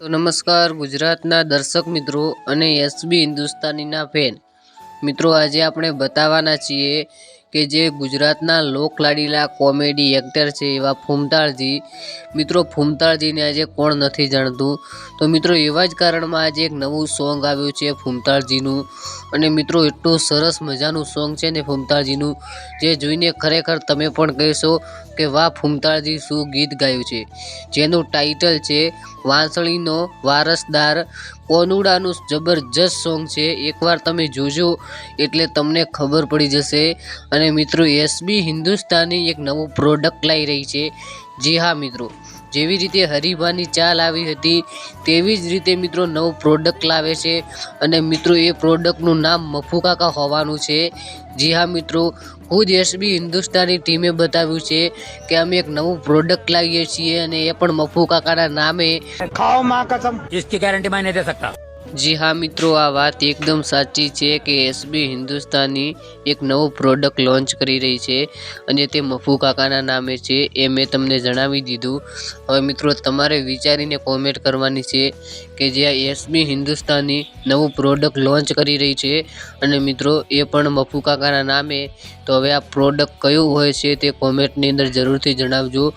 તો નમસ્કાર ગુજરાતના દર્શક મિત્રો અને એસબી હિન્દુસ્તાનીના ફેન. મિત્રો આજે આપણે બતાવવાના છીએ કે જે ગુજરાતના લોકલાડીલા કોમેડી એક્ટર છે એવા ફૂમતાળજી. મિત્રો, ફૂમતાળજીને આજે કોણ નથી જાણતું? તો મિત્રો, એવા જ કારણમાં આજે એક નવું સોંગ આવ્યું છે ફૂમતાળજીનું. અને મિત્રો, એટલું સરસ મજાનું સોંગ છે ને ફૂમતાળજીનું, જે જોઈને ખરેખર તમે પણ કહેશો કે વાહ, ફૂમતાળજી શું ગીત ગાયું છે. જેનું ટાઇટલ છે વાંસળીનો વારસદાર કોનુડાનું જબરજસ્ત સોંગ છે. એકવાર તમે જોજો, એટલે તમને ખબર પડી જશે. અને મિત્રો એસબી હિન્દુસ્તાની એક નવું પ્રોડક્ટ લાવી રહી છે. જી હા, મિત્રો. જેવી રીતે હરિભાની ચાલ આવી હતી, તેવી જ રીતે મિત્રો નવું પ્રોડક્ટ લાવે છે. અને મિત્રો, એ પ્રોડક્ટનું નામ મફુકાકા હોવાનું છે. જી હા, મિત્રો. ખુદ એસબી હિન્દુસ્તાની ટીમે બતાવ્યું છે કે અમે એક નવું પ્રોડક્ટ લાવીએ છીએ અને એ પણ મફુ કાકાના નામે खाओ माँ कसम इसकी गारंटी मैं नहीं दे सकता જી હા મિત્રો, આ વાત એકદમ સાચી છે કે એસબી હિન્દુસ્તાની એક નવું પ્રોડક્ટ લોન્ચ કરી રહી છે અને તે મફુ કાકાના નામે છે એ મેં તમને જણાવી દીધું. હવે મિત્રો, તમારે વિચારીને કોમેન્ટ કરવાની છે કે જે એસબી હિન્દુસ્તાની નવું પ્રોડક્ટ લોન્ચ કરી રહી છે અને મિત્રો, એ પણ મફુ કાકાના નામે. તો હવે આ પ્રોડક્ટ કયું હોય છે તે કોમેન્ટની અંદર જરૂરથી જણાવજો.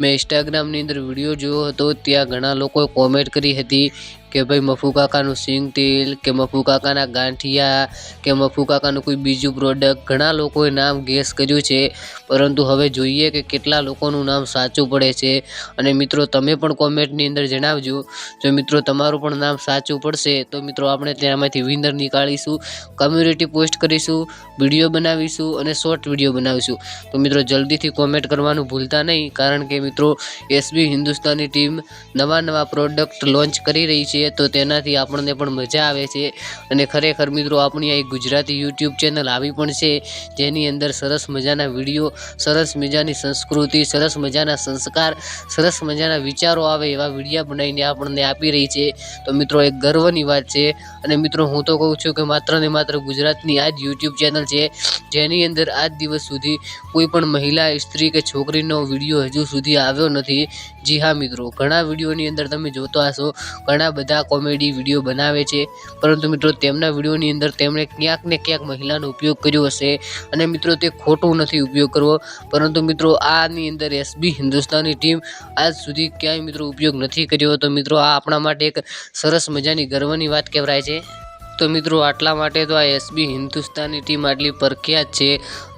મેં ઇન્સ્ટાગ્રામની અંદર વીડિયો જોયો હતો, ત્યાં ઘણા લોકોએ કોમેન્ટ કરી હતી કે ભાઈ મફુ કાકાનું સિંગ તેલ કે મફુ કાકાના ગાંઠિયા, કે મફુ કાકાનું કોઈ બીજું પ્રોડક્ટ ઘણા લોકોએ નામ ગેસ કર્યું છે. પરંતુ હવે જોઈએ કે કેટલા લોકોનું નામ સાચું પડે છે. અને મિત્રો, તમે પણ કોમેન્ટની અંદર જણાવજો. જો મિત્રો, તમારું પણ નામ સાચું પડશે, તો મિત્રો, આપણે તેમાંથી વિનર નીકાળીશું. કમ્યુનિટી પોસ્ટ કરીશું વીડિયો બનાવીશું અને શોર્ટ વીડિયો બનાવીશું. તો મિત્રો, જલ્દીથી કોમેન્ટ કરવાનું ભૂલતા નહીં, કારણ કે મિત્રો એસબી હિન્દુસ્તાની ટીમ નવા નવા પ્રોડક્ટ લોન્ચ કરી રહી છે. તો તેનાથી આપણને પણ મજા આવે છે. અને ખરેખર મિત્રો, આપણી આ એક ગુજરાતી યુટ્યુબ ચેનલ આવી પણ છે. જેની અંદર સરસ મજાના વીડિયો, સરસ મજાની સંસ્કૃતિ, સરસ મજાના સંસ્કાર, સરસ મજાના વિચારો આવે એવા વિડીયા બનાવીને આપણને આપી રહી છે. તો મિત્રો, એક ગર્વની વાત છે. અને મિત્રો, હું તો કહું છું કે માત્ર ને માત્ર ગુજરાતની આ જ યુટ્યુબ ચેનલ છે. જેની અંદર આજ દિવસ સુધી કોઈ પણ મહિલા, સ્ત્રી કે છોકરીનો વીડિયો હજુ સુધી આવ્યો નથી. જી હા મિત્રો, ઘણા વિડીયોની અંદર તમે જોતા હશો. ઘણા બધા કોમેડી વીડિયો બનાવે છે. પરંતુ મિત્રો, તેમના વિડીયોની અંદર તેમણે ક્યાંક ને ક્યાંક મહિલાનો ઉપયોગ કર્યો હશે અને મિત્રો, તે ખોટું નથી ઉપયોગ કરવો. પરંતુ મિત્રો, આની અંદર એસબી હિન્દુસ્તાની ટીમ આજ સુધી ક્યાંય મિત્રો ઉપયોગ નથી કર્યો. તો મિત્રો, આ આપણા માટે એક સરસ મજાની ગર્વની વાત કહેવાય છે. તો મિત્રો, આટલા માટે તો આ એસબી હિન્દુસ્તાની ટીમ આટલી પ્રખ્યાત છે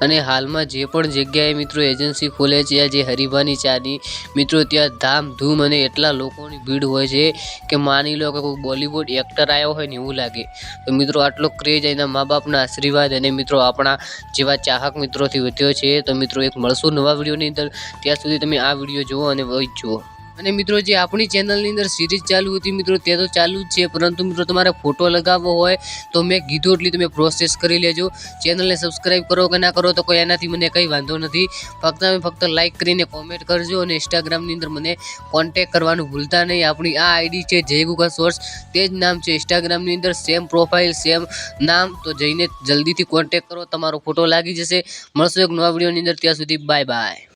અને હાલમાં જે પણ જગ્યાએ મિત્રો એજન્સી ખોલે છે જે હરિભાની ચાની, મિત્રો ત્યાં ધામધૂમ અને એટલા લોકોની ભીડ હોય છે કે માની લો કે કોઈ બોલિવૂડ એક્ટર આવ્યો હોય ને એવું લાગે. તો મિત્રો, આટલો ક્રેઝ એના મા બાપના આશીર્વાદ અને મિત્રો આપણા જેવા ચાહક મિત્રોથી વધ્યો છે. તો મિત્રો, એક મળશું નવા વિડીયોની અંદર. ત્યાં સુધી તમે આ વીડિયો જુઓ અને વહી જુઓ. અને મિત્રો, જે આપણી ચેનલની અંદર સિરીઝ ચાલુ હતી, મિત્રો, તે તો ચાલુ જ છે. પરંતુ મિત્રો, તમારે ફોટો લગાવવો હોય, તો મેં કીધું એટલી તમે પ્રોસેસ કરી લેજો. ચેનલને સબસ્ક્રાઈબ કરો કે ના કરો, તો કોઈ એનાથી મને કંઈ વાંધો નથી. ફક્ત તમે ફક્ત લાઇક કરીને કોમેન્ટ કરજો અને ઇન્સ્ટાગ્રામની અંદર મને કોન્ટેક કરવાનું ભૂલતા નહીં. આપણી આ આઈડી છે જય ગુગા સોર્સ તે જ નામ છે ઇન્સ્ટાગ્રામની અંદર સેમ પ્રોફાઇલ સેમ નામ. તો જઈને જલ્દીથી કોન્ટેક કરો, તમારો ફોટો લાગી જશે. મળશો એક નવા વિડીયોની અંદર. ત્યાં સુધી બાય બાય